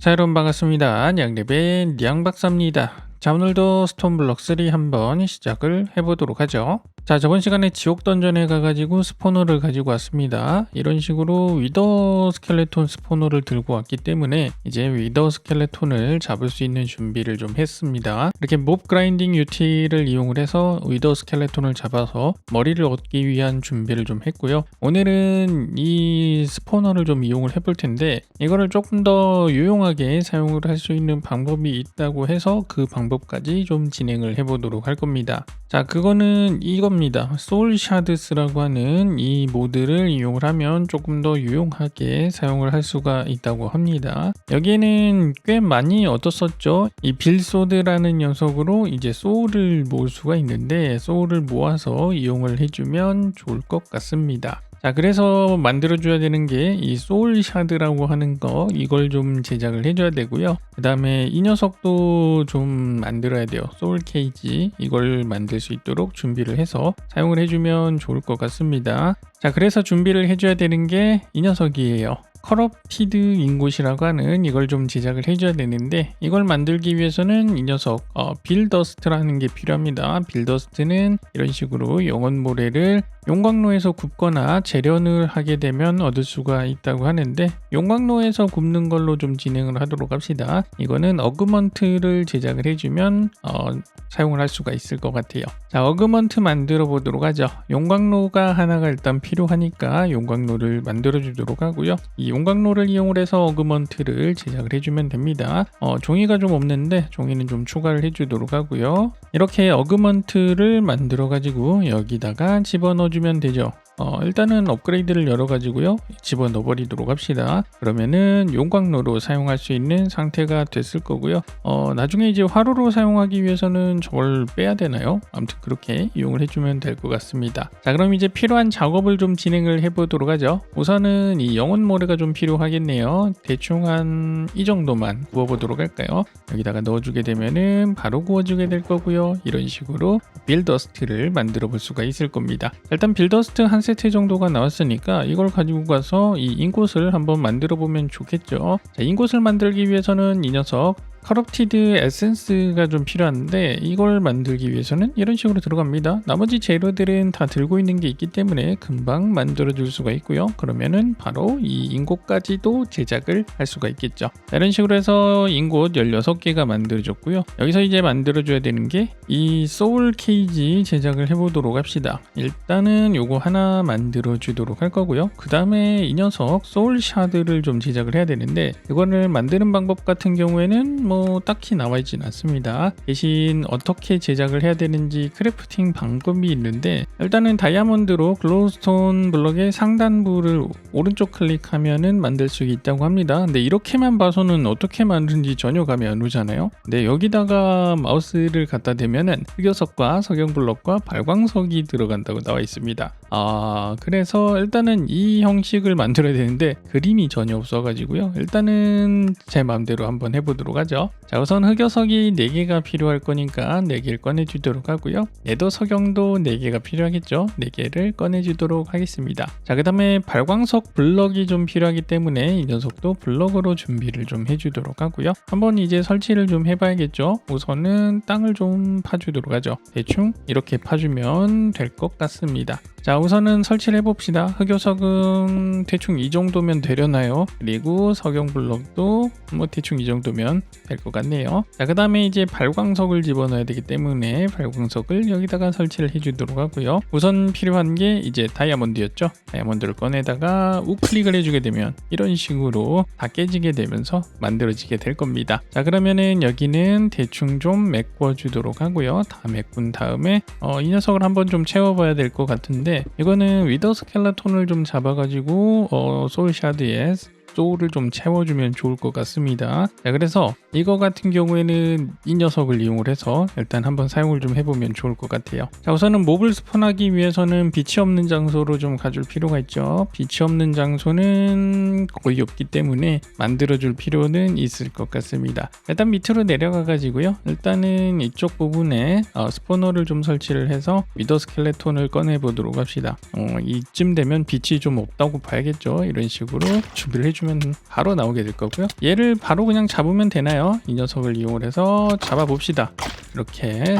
자 여러분 반갑습니다. 양랩의 냥박사입니다. 자 오늘도 스톤블럭 3 한번 시작을 해보도록 하죠. 자 저번 시간에 지옥 던전에 가가지고 스포너를 가지고 왔습니다. 이런 식으로 위더 스켈레톤 스포너를 들고 왔기 때문에 이제 위더 스켈레톤을 잡을 수 있는 준비를 좀 했습니다. 이렇게 몹 그라인딩 유티를 이용을 해서 위더 스켈레톤을 잡아서 머리를 얻기 위한 준비를 좀 했고요. 오늘은 이 스포너를 좀 이용을 해볼 텐데 이거를 조금 더 유용하게 사용을 할 수 있는 방법이 있다고 해서 그 방법까지 좀 진행을 해보도록 할 겁니다. 자 그거는 이겁니다. 소울샤드스라고 하는 이 모드를 이용을 하면 조금 더 유용하게 사용을 할 수가 있다고 합니다. 여기에는 꽤 많이 얻었었죠. 이 빌소드라는 녀석으로 이제 소울을 모을 수가 있는데 소울을 모아서 이용을 해주면 좋을 것 같습니다. 자 그래서 만들어줘야 되는 게 이 소울 샤드라고 하는 거 이걸 좀 제작을 해줘야 되고요. 그 다음에 이 녀석도 좀 만들어야 돼요. 소울 케이지 이걸 만들 수 있도록 준비를 해서 사용을 해주면 좋을 것 같습니다. 자 그래서 준비를 해줘야 되는 게 이 녀석이에요. 커럽티드 인곳이라고 하는 이걸 좀 제작을 해줘야 되는데 이걸 만들기 위해서는 이 녀석 어, 빌더스트라는 게 필요합니다. 빌더스트는 이런 식으로 영원 모래를 용광로에서 굽거나 재련을 하게 되면 얻을 수가 있다고 하는데 용광로에서 굽는 걸로 좀 진행을 하도록 합시다. 이거는 어그먼트를 제작을 해주면 어, 사용을 할 수가 있을 것 같아요. 자 어그먼트 만들어 보도록 하죠. 용광로가 하나가 일단 필요하니까 용광로를 만들어 주도록 하고요. 이 용광로를 이용을 해서 어그먼트를 제작을 해주면 됩니다. 어, 종이가 좀 없는데 종이는 좀 추가를 해주도록 하고요. 이렇게 어그먼트를 만들어 가지고 여기다가 집어넣어 주면 되죠. 어, 일단은 업그레이드를 열어가지고요. 집어넣어 버리도록 합시다. 그러면은 용광로로 사용할 수 있는 상태가 됐을 거고요. 어, 나중에 이제 화로로 사용하기 위해서는 저걸 빼야 되나요? 아무튼 그렇게 이용을 해주면 될 것 같습니다. 자 그럼 이제 필요한 작업을 좀 진행을 해보도록 하죠. 우선은 이 영혼 모래가 좀 필요하겠네요. 대충 한 이 정도만 구워보도록 할까요? 여기다가 넣어주게 되면은 바로 구워주게 될 거고요. 이런 식으로 빌더스트를 만들어 볼 수가 있을 겁니다. 일단 빌더스트 한 세트 정도가 나왔으니까 이걸 가지고 가서 이 인곳을 한번 만들어 보면 좋겠죠. 자, 인곳을 만들기 위해서는 이 녀석 커럽티드 에센스가 좀 필요한데 이걸 만들기 위해서는 이런 식으로 들어갑니다. 나머지 재료들은 다 들고 있는 게 있기 때문에 금방 만들어 줄 수가 있고요. 그러면은 바로 이 인곳까지도 제작을 할 수가 있겠죠. 자, 이런 식으로 해서 인곳 16개가 만들어졌고요. 여기서 이제 만들어 줘야 되는 게 이 소울 케이지 제작을 해보도록 합시다. 일단은 요거 하나 만들어 주도록 할 거고요. 그 다음에 이 녀석 소울 샤드를 좀 제작을 해야 되는데 이거를 만드는 방법 같은 경우에는 뭐 딱히 나와 있진 않습니다. 대신 어떻게 제작을 해야 되는지 크래프팅 방법이 있는데 일단은 다이아몬드로 글로우스톤 블럭의 상단부를 오른쪽 클릭하면은 만들 수 있다고 합니다. 근데 이렇게만 봐서는 어떻게 만드는지 전혀 감이 안 오잖아요. 근데 여기다가 마우스를 갖다 대면은 흑요석과 석영 블럭과 발광석이 들어간다고 나와 있습니다. 아 그래서 일단은 이 형식을 만들어야 되는데 그림이 전혀 없어가지고요. 일단은 제 마음대로 한번 해보도록 하죠. 자 우선 흑요석이 4개가 필요할 거니까 4개를 꺼내주도록 하고요. 얘도 석영도 4개가 필요하겠죠. 4개를 꺼내주도록 하겠습니다. 자 그 다음에 발광석 블럭이 좀 필요하기 때문에 이 녀석도 블럭으로 준비를 좀 해주도록 하고요. 한번 이제 설치를 좀 해봐야겠죠. 우선은 땅을 좀 파주도록 하죠. 대충 이렇게 파주면 될 것 같습니다. 자 우선은 설치를 해봅시다 흑요석은 대충 이 정도면 되려나요 그리고 석영 블럭도 뭐 대충 이 정도면 될 것 같네요. 자그 다음에 이제 발광석을 집어넣어야 되기 때문에 발광석을 여기다가 설치를 해 주도록 하고요. 우선 필요한 게 이제 다이아몬드였죠. 다이아몬드를 꺼내다가 우클릭을 해주게 되면 이런 식으로 다 깨지게 되면서 만들어지게 될 겁니다. 자 그러면은 여기는 대충 좀 메꿔 주도록 하고요. 다 메꾼 다음에 어, 이 녀석을 한번 좀 채워봐야 될 것 같은데 이거는 위더 스켈라톤을 좀 잡아가지고 어, 소울샤드에 소울을 좀 채워주면 좋을 것 같습니다. 자, 그래서 이거 같은 경우에는 이 녀석을 이용을 해서 일단 한번 사용을 좀 해보면 좋을 것 같아요. 자, 우선은 몹을 스폰하기 위해서는 빛이 없는 장소로 좀 가줄 필요가 있죠. 빛이 없는 장소는 거의 없기 때문에 만들어줄 필요는 있을 것 같습니다. 일단 밑으로 내려가 가지고요. 일단은 이쪽 부분에 어, 스포너를 좀 설치를 해서 위더 스켈레톤을 꺼내 보도록 합시다. 어, 이쯤 되면 빛이 좀 없다고 봐야겠죠. 이런 식으로 준비를 해주 면 바로 나오게 될 거고요. 얘를 바로 그냥 잡으면 되나요? 이 녀석을 이용을 해서 잡아 봅시다. 이렇게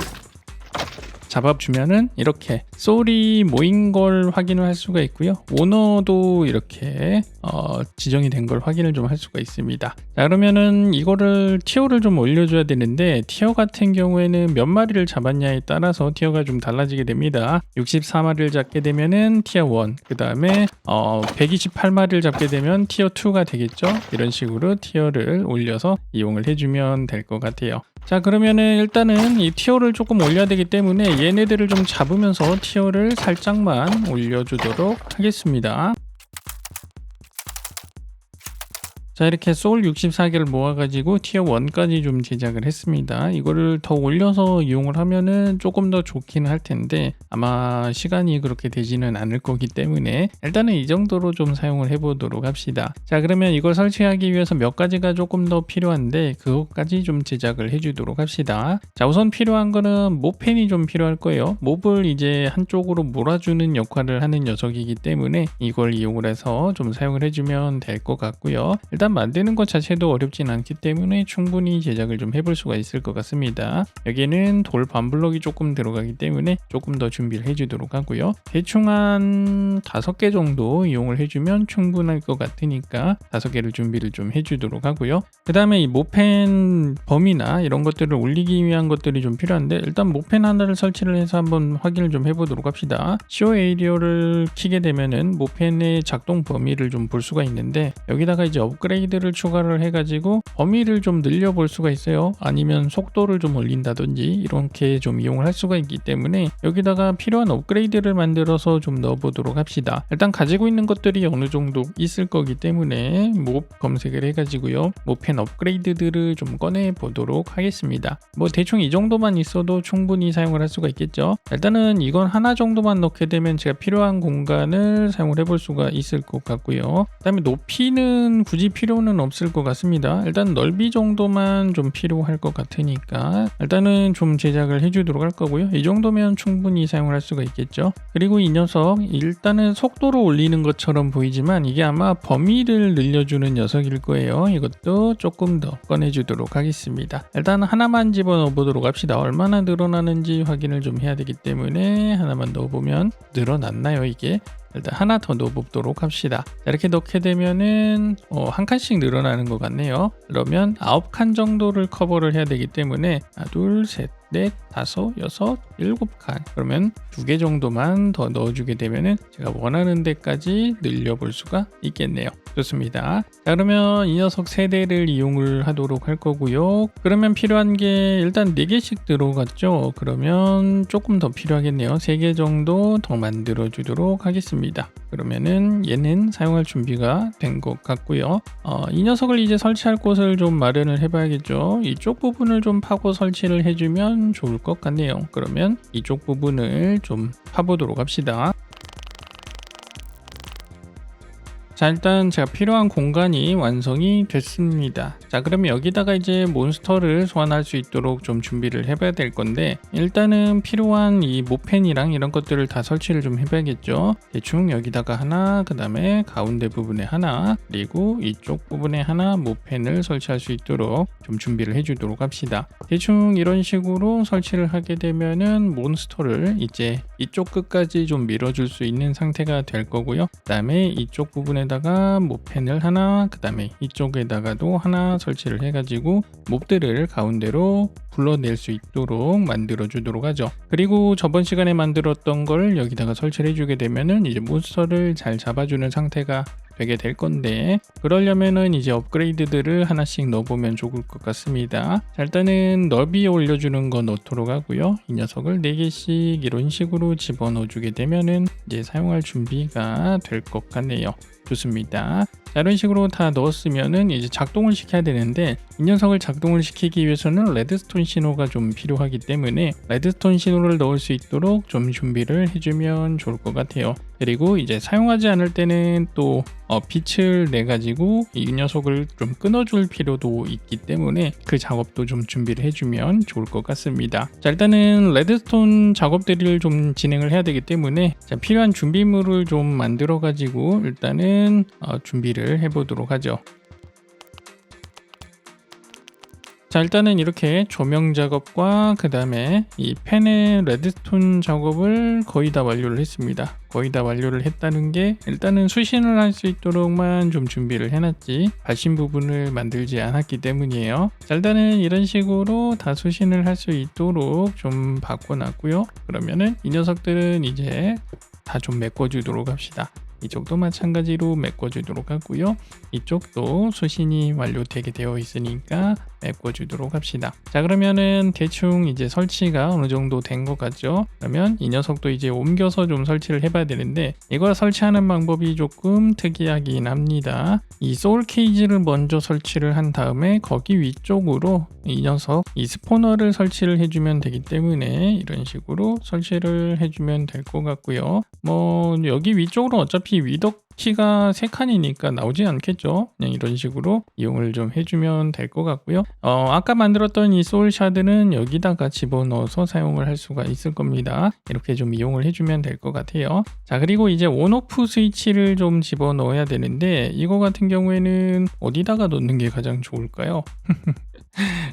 잡아주면은 이렇게 소울이 모인 걸 확인을 할 수가 있고요. 오너도 이렇게 어, 지정이 된 걸 확인을 좀 할 수가 있습니다. 자 그러면은 이거를 티어를 좀 올려줘야 되는데 티어 같은 경우에는 몇 마리를 잡았냐에 따라서 티어가 좀 달라지게 됩니다. 64마리를 잡게 되면은 티어 1, 그 다음에 어, 128마리를 잡게 되면 티어 2가 되겠죠. 이런 식으로 티어를 올려서 이용을 해주면 될 것 같아요. 자 그러면은 일단은 이 티어를 조금 올려야 되기 때문에 얘네들을 좀 잡으면서 티어를 살짝만 올려주도록 하겠습니다. 자 이렇게 소울 64개를 모아가지고 티어 1까지 좀 제작을 했습니다. 이거를 더 올려서 이용을 하면은 조금 더 좋긴 할 텐데 아마 시간이 그렇게 되지는 않을 거기 때문에 일단은 이 정도로 좀 사용을 해보도록 합시다. 자 그러면 이걸 설치하기 위해서 몇 가지가 조금 더 필요한데 그것까지 좀 제작을 해주도록 합시다. 자 우선 필요한 거는 모펜이 좀 필요할 거예요. 몹을 이제 한쪽으로 몰아주는 역할을 하는 녀석이기 때문에 이걸 이용을 해서 좀 사용을 해주면 될 것 같고요. 일단 만드는 것 자체도 어렵진 않기 때문에 충분히 제작을 좀 해볼 수가 있을 것 같습니다. 여기는 돌 반블럭이 조금 들어가기 때문에 조금 더 준비를 해주도록 하고요. 대충 한 다섯 개 정도 이용을 해주면 충분할 것 같으니까 다섯 개를 준비를 좀 해주도록 하고요. 그 다음에 이 모펜 범위나 이런 것들을 올리기 위한 것들이 좀 필요한데 일단 모펜 하나를 설치를 해서 한번 확인을 좀 해보도록 합시다. CO 에이리어를 키게 되면은 모펜의 작동 범위를 좀 볼 수가 있는데 여기다가 이제 업그레이드 를 추가를 해가지고 범위를 좀 늘려볼 수가 있어요. 아니면 속도를 좀 올린다든지 이렇게 좀 이용을 할 수가 있기 때문에 여기다가 필요한 업그레이드를 만들어서 좀 넣어보도록 합시다. 일단 가지고 있는 것들이 어느 정도 있을 거기 때문에 몹 검색을 해가지고요. 모펜 업그레이드들을 좀 꺼내 보도록 하겠습니다. 뭐 대충 이 정도만 있어도 충분히 사용을 할 수가 있겠죠. 일단은 이건 하나 정도만 넣게 되면 제가 필요한 공간을 사용을 해볼 수가 있을 것 같고요. 그 다음에 높이는 굳이 필요는 없을 것 같습니다. 일단 넓이 정도만 좀 필요할 것 같으니까 일단은 좀 제작을 해주도록 할 거고요. 이 정도면 충분히 사용을 할 수가 있겠죠. 그리고 이 녀석 일단은 속도를 올리는 것처럼 보이지만 이게 아마 범위를 늘려주는 녀석일 거예요. 이것도 조금 더 꺼내주도록 하겠습니다. 일단 하나만 집어넣어 보도록 합시다. 얼마나 늘어나는지 확인을 좀 해야 되기 때문에 하나만 넣어보면 늘어났나요 이게? 일단 하나 더 넣어보도록 합시다. 자, 이렇게 넣게 되면은 어, 한 칸씩 늘어나는 것 같네요. 그러면 아홉 칸 정도를 커버를 해야 되기 때문에 하나, 둘, 셋, 넷, 다섯, 여섯, 일곱 칸. 그러면 두 개 정도만 더 넣어주게 되면은 제가 원하는 데까지 늘려볼 수가 있겠네요. 좋습니다. 자, 그러면 이 녀석 세 대를 이용을 하도록 할 거고요. 그러면 필요한 게 일단 네 개씩 들어갔죠. 그러면 조금 더 필요하겠네요. 세개 정도 더 만들어 주도록 하겠습니다. 그러면은 얘는 사용할 준비가 된 것 같고요. 어, 이 녀석을 이제 설치할 곳을 좀 마련을 해봐야겠죠. 이쪽 부분을 좀 파고 설치를 해주 면 좋을 것 같네요. 그러면 이쪽 부분을 좀 파보도록 합시다. 자 일단 제가 필요한 공간이 완성이 됐습니다. 자 그러면 여기다가 이제 몬스터를 소환할 수 있도록 좀 준비를 해봐야 될 건데 일단은 필요한 이 모펜이랑 이런 것들을 다 설치를 좀 해봐야겠죠? 대충 여기다가 하나 그 다음에 가운데 부분에 하나 그리고 이쪽 부분에 하나 모펜을 설치할 수 있도록 좀 준비를 해주도록 합시다. 대충 이런 식으로 설치를 하게 되면은 몬스터를 이제 이쪽 끝까지 좀 밀어줄 수 있는 상태가 될 거고요. 그 다음에 이쪽 부분에 여기다가 모펜을 하나 그 다음에 이쪽에다가도 하나 설치를 해가지고 몹들을 가운데로 불러낼 수 있도록 만들어 주도록 하죠. 그리고 저번 시간에 만들었던 걸 여기다가 설치를 해주게 되면은 이제 몬스터를 잘 잡아주는 상태가 되게 될 건데 그러려면은 이제 업그레이드들을 하나씩 넣어보면 좋을 것 같습니다. 자, 일단은 넓이 올려주는 거 넣도록 하고요. 이 녀석을 4개씩 이런 식으로 집어넣어 주게 되면은 이제 사용할 준비가 될 것 같네요. 좋습니다. 자, 이런 식으로 다 넣었으면은 이제 작동을 시켜야 되는데 이 녀석을 작동을 시키기 위해서는 레드스톤 신호가 좀 필요하기 때문에 레드스톤 신호를 넣을 수 있도록 좀 준비를 해주면 좋을 것 같아요. 그리고 이제 사용하지 않을 때는 또 어, 빛을 내 가지고 이 녀석을 좀 끊어줄 필요도 있기 때문에 그 작업도 좀 준비를 해주면 좋을 것 같습니다. 자 일단은 레드스톤 작업들을 좀 진행을 해야 되기 때문에 자, 필요한 준비물을 좀 만들어 가지고 일단은 어, 준비를 해보도록 하죠. 자 일단은 이렇게 조명 작업과 그 다음에 이 펜의 레드스톤 작업을 거의 다 완료를 했습니다. 거의 다 완료를 했다는 게 일단은 수신을 할 수 있도록만 좀 준비를 해놨지 발신 부분을 만들지 않았기 때문이에요. 자 일단은 이런 식으로 다 수신을 할 수 있도록 좀 바꿔놨고요. 그러면은 이 녀석들은 이제 다 좀 메꿔주도록 합시다 이쪽도 마찬가지로 메꿔주도록 하고요. 이쪽도 수신이 완료되게 되어 있으니까 메꿔주도록 합시다. 자 그러면은 대충 이제 설치가 어느 정도 된 것 같죠? 그러면 이 녀석도 이제 옮겨서 좀 설치를 해봐야 되는데 이걸 설치하는 방법이 조금 특이하긴 합니다. 이 소울 케이지를 먼저 설치를 한 다음에 거기 위쪽으로 이 녀석 이 스포너를 설치를 해주면 되기 때문에 이런 식으로 설치를 해주면 될 것 같고요. 뭐 여기 위쪽으로 어차피 위덕 키가 3칸이니까 나오지 않겠죠? 그냥 이런 식으로 이용을 좀 해주면 될 것 같고요. 어, 아까 만들었던 이 소울샤드는 여기다가 집어넣어서 사용을 할 수가 있을 겁니다. 이렇게 좀 이용을 해주면 될 것 같아요. 자 그리고 이제 온오프 스위치를 좀 집어넣어야 되는데 이거 같은 경우에는 어디다가 넣는 게 가장 좋을까요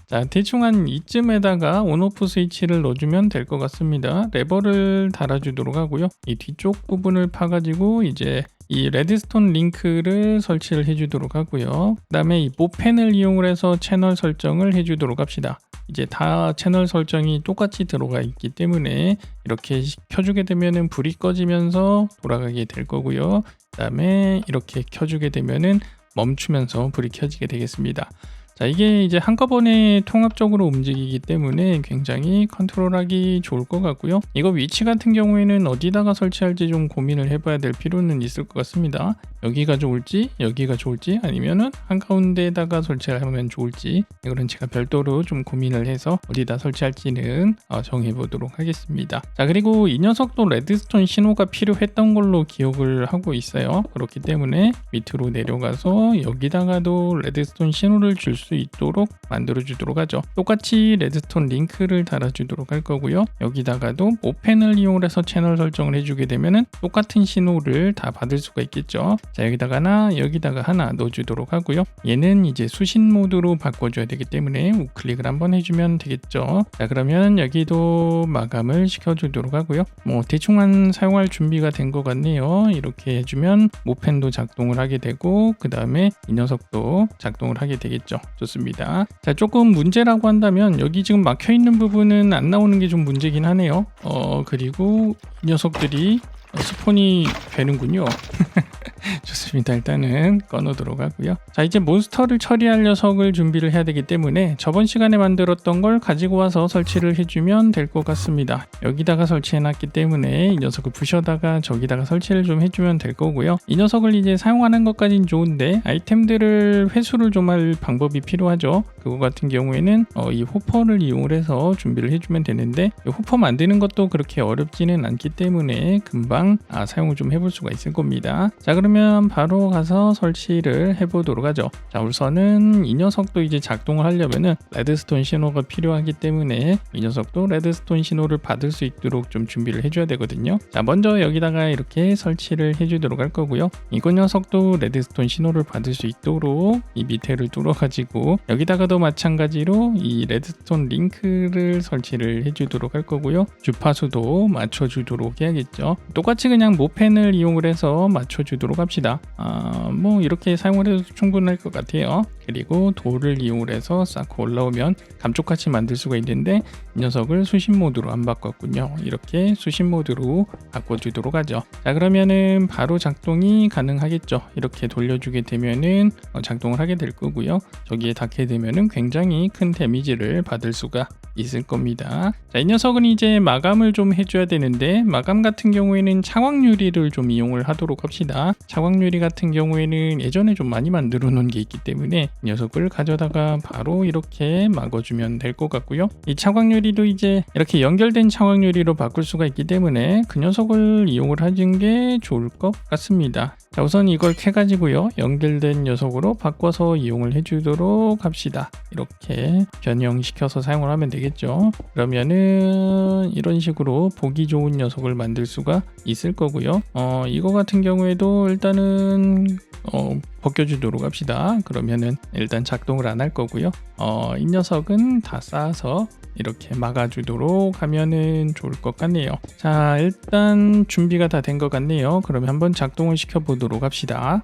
자 대충 한 이쯤에다가 온오프 스위치를 넣어주면 될 것 같습니다 레버를 달아주도록 하고요 이 뒤쪽 부분을 파가지고 이제 이 레드스톤 링크를 설치를 해주도록 하고요. 그 다음에 이 모펜을 이용을 해서 채널 설정을 해주도록 합시다. 이제 다 채널 설정이 똑같이 들어가 있기 때문에 이렇게 켜주게 되면은 불이 꺼지면서 돌아가게 될 거고요. 그 다음에 이렇게 켜주게 되면은 멈추면서 불이 켜지게 되겠습니다. 자, 이게 이제 한꺼번에 통합적으로 움직이기 때문에 굉장히 컨트롤하기 좋을 것 같고요. 이거 위치 같은 경우에는 어디다가 설치할지 좀 고민을 해봐야 될 필요는 있을 것 같습니다. 여기가 좋을지, 여기가 좋을지, 아니면은 한가운데에다가 설치하면 좋을지, 이거는 제가 별도로 좀 고민을 해서 어디다 설치할지는 어, 정해보도록 하겠습니다. 자, 그리고 이 녀석도 레드스톤 신호가 필요했던 걸로 기억을 하고 있어요. 그렇기 때문에 밑으로 내려가서 여기다가도 레드스톤 신호를 줄수 수 있도록 만들어 주도록 하죠 똑같이 레드스톤 링크를 달아 주도록 할 거고요 여기다가도 오펜을 이용해서 채널 설정을 해주게 되면은 똑같은 신호를 다 받을 수가 있겠죠 자 여기다가 하나 여기다가 하나 넣어 주도록 하고요 얘는 이제 수신 모드로 바꿔줘야 되기 때문에 우클릭을 한번 해주면 되겠죠 자 그러면 여기도 마감을 시켜주도록 하고요 뭐 대충만 사용할 준비가 된 것 같네요 이렇게 해주면 모펜도 작동을 하게 되고 그 다음에 이 녀석도 작동을 하게 되겠죠 좋습니다. 자, 조금 문제라고 한다면 여기 지금 막혀 있는 부분은 안 나오는 게 좀 문제긴 하네요. 어, 그리고 이 녀석들이 스폰이 되는군요. 좋습니다. 일단은 꺼놓도록 하고요. 자 이제 몬스터를 처리할 녀석을 준비를 해야 되기 때문에 저번 시간에 만들었던 걸 가지고 와서 설치를 해주면 될 것 같습니다. 여기다가 설치해놨기 때문에 이 녀석을 부셔다가 저기다가 설치를 좀 해주면 될 거고요. 이 녀석을 이제 사용하는 것까진 좋은데 아이템들을 회수를 좀 할 방법이 필요하죠. 그거 같은 경우에는 어, 이 호퍼를 이용을 해서 준비를 해주면 되는데 호퍼 만드는 것도 그렇게 어렵지는 않기 때문에 금방 아, 사용을 좀 해볼 수가 있을 겁니다. 자 그러면 그러면 바로 가서 설치를 해보도록 하죠. 자, 우선은 이 녀석도 이제 작동을 하려면은 레드스톤 신호가 필요하기 때문에 이 녀석도 레드스톤 신호를 받을 수 있도록 좀 준비를 해줘야 되거든요. 자, 먼저 여기다가 이렇게 설치를 해주도록 할 거고요. 이거 녀석도 레드스톤 신호를 받을 수 있도록 이 밑에를 뚫어가지고 여기다가도 마찬가지로 이 레드스톤 링크를 설치를 해주도록 할 거고요. 주파수도 맞춰주도록 해야겠죠. 똑같이 그냥 모펜을 이용을 해서 맞춰주도록 합니다. 합시다. 아, 뭐 이렇게 사용을 해도 충분할 것 같아요. 그리고 돌을 이용을 해서 쌓고 올라오면 감쪽같이 만들 수가 있는데 이 녀석을 수신 모드로 안 바꿨군요. 이렇게 수신 모드로 바꿔주도록 하죠. 자 그러면은 바로 작동이 가능하겠죠. 이렇게 돌려주게 되면은 어, 작동을 하게 될 거고요. 저기에 닿게 되면은 굉장히 큰 데미지를 받을 수가 있을 겁니다. 자, 이 녀석은 이제 마감을 좀 해줘야 되는데 마감 같은 경우에는 차광 유리를 좀 이용을 하도록 합시다. 차광 유리 같은 경우에는 예전에 좀 많이 만들어 놓은 게 있기 때문에 이 녀석을 가져다가 바로 이렇게 막아주면 될 것 같고요. 이 차광 유리도 이제 이렇게 연결된 차광 유리로 바꿀 수가 있기 때문에 그 녀석을 이용을 하는 게 좋을 것 같습니다. 자, 우선 이걸 캐가지고요. 연결된 녀석으로 바꿔서 이용을 해주도록 합시다. 이렇게 변형시켜서 사용을 하면 되겠죠. 그러면은 이런 식으로 보기 좋은 녀석을 만들 수가 있을 거고요. 어, 이거 같은 경우에도 일단 은 어, 벗겨주도록 합시다. 그러면은 일단 작동을 안 할 거고요. 어, 이 녀석은 다 쌓아서 이렇게 막아주도록 하면은 좋을 것 같네요. 자, 일단 준비가 다 된 것 같네요. 그러면 한번 작동을 시켜 보도록 합시다.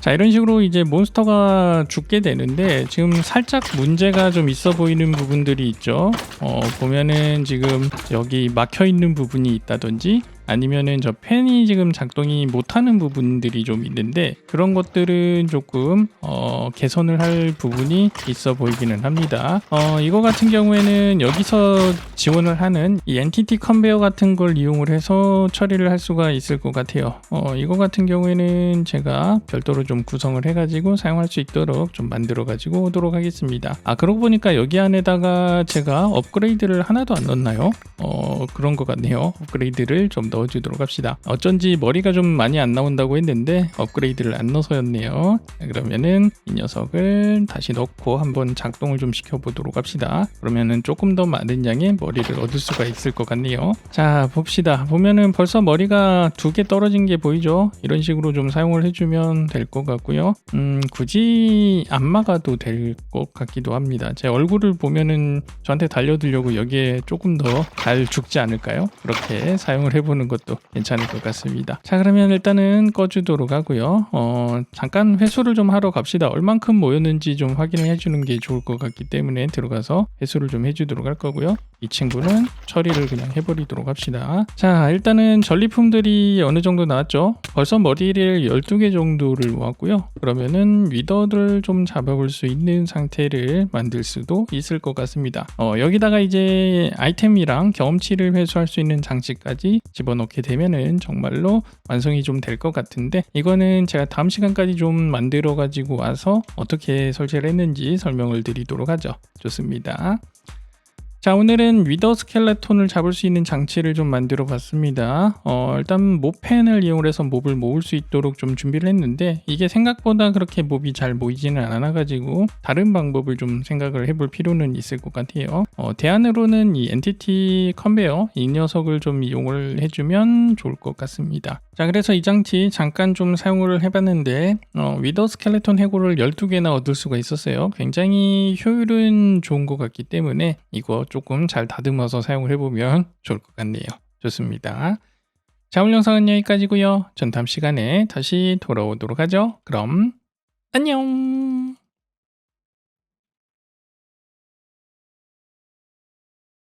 자 이런 식으로 이제 몬스터가 죽게 되는데 지금 살짝 문제가 좀 있어 보이는 부분들이 있죠 어 보면은 지금 여기 막혀 있는 부분이 있다든지 아니면은 저 펜이 지금 작동이 못하는 부분들이 좀 있는데 그런 것들은 조금 어, 개선을 할 부분이 있어 보이기는 합니다. 어, 이거 같은 경우에는 여기서 지원을 하는 이 엔티티 컨베어 같은 걸 이용을 해서 처리를 할 수가 있을 것 같아요. 어, 이거 같은 경우에는 제가 별도로 좀 구성을 해가지고 사용할 수 있도록 좀 만들어 가지고 오도록 하겠습니다. 아 그러고 보니까 여기 안에다가 제가 업그레이드를 하나도 안 넣었나요? 어, 그런 것 같네요. 업그레이드를 좀 넣어주도록 합시다. 어쩐지 머리가 좀 많이 안 나온다고 했는데 업그레이드를 안 넣어서였네요. 그러면은 이 녀석을 다시 넣고 한번 작동을 좀 시켜보도록 합시다. 그러면은 조금 더 많은 양의 머리를 얻을 수가 있을 것 같네요. 자 봅시다. 보면은 벌써 머리가 두 개 떨어진 게 보이죠? 이런 식으로 좀 사용을 해주면 될 것 같고요. 음 굳이 안 막아도 될 것 같기도 합니다. 제 얼굴을 보면은 저한테 달려들려고 여기에 조금 더 잘 죽지 않을까요? 그렇게 사용을 해보는 것도 괜찮을 것 같습니다. 자 그러면 일단은 꺼주도록 하고요. 어, 잠깐 회수를 좀 하러 갑시다. 얼만큼 모였는지 좀 확인을 해주는 게 좋을 것 같기 때문에 들어가서 회수를 좀 해주도록 할 거고요. 이 친구는 처리를 그냥 해버리도록 합시다. 자 일단은 전리품들이 어느 정도 나왔죠. 벌써 머리를 12개 정도를 모았고요. 그러면은 위더를 좀 잡아볼 수 있는 상태를 만들 수도 있을 것 같습니다. 어, 여기다가 이제 아이템이랑 경험치를 회수할 수 있는 장치까지 집어 넣게 되면은 정말로 완성이 좀 될 것 같은데 이거는 제가 다음 시간까지 좀 만들어 가지고 와서 어떻게 설치를 했는지 설명을 드리도록 하죠. 좋습니다. 자 오늘은 위더 스켈레톤을 잡을 수 있는 장치를 좀 만들어 봤습니다. 어, 일단 모펜을 이용해서 몹을 모을 수 있도록 좀 준비를 했는데 이게 생각보다 그렇게 몹이 잘 모이지는 않아 가지고 다른 방법을 좀 생각을 해볼 필요는 있을 것 같아요. 어, 대안으로는 이 엔티티 컨베어 이 녀석을 좀 이용을 해주면 좋을 것 같습니다. 자 그래서 이 장치 잠깐 좀 사용을 해봤는데 어, 위더 스켈레톤 해골을 12개나 얻을 수가 있었어요. 굉장히 효율은 좋은 것 같기 때문에 이거 조금 잘 다듬어서 사용을 해보면 좋을 것 같네요. 좋습니다. 자, 오늘 영상은 여기까지고요. 전 다음 시간에 다시 돌아오도록 하죠. 그럼 안녕!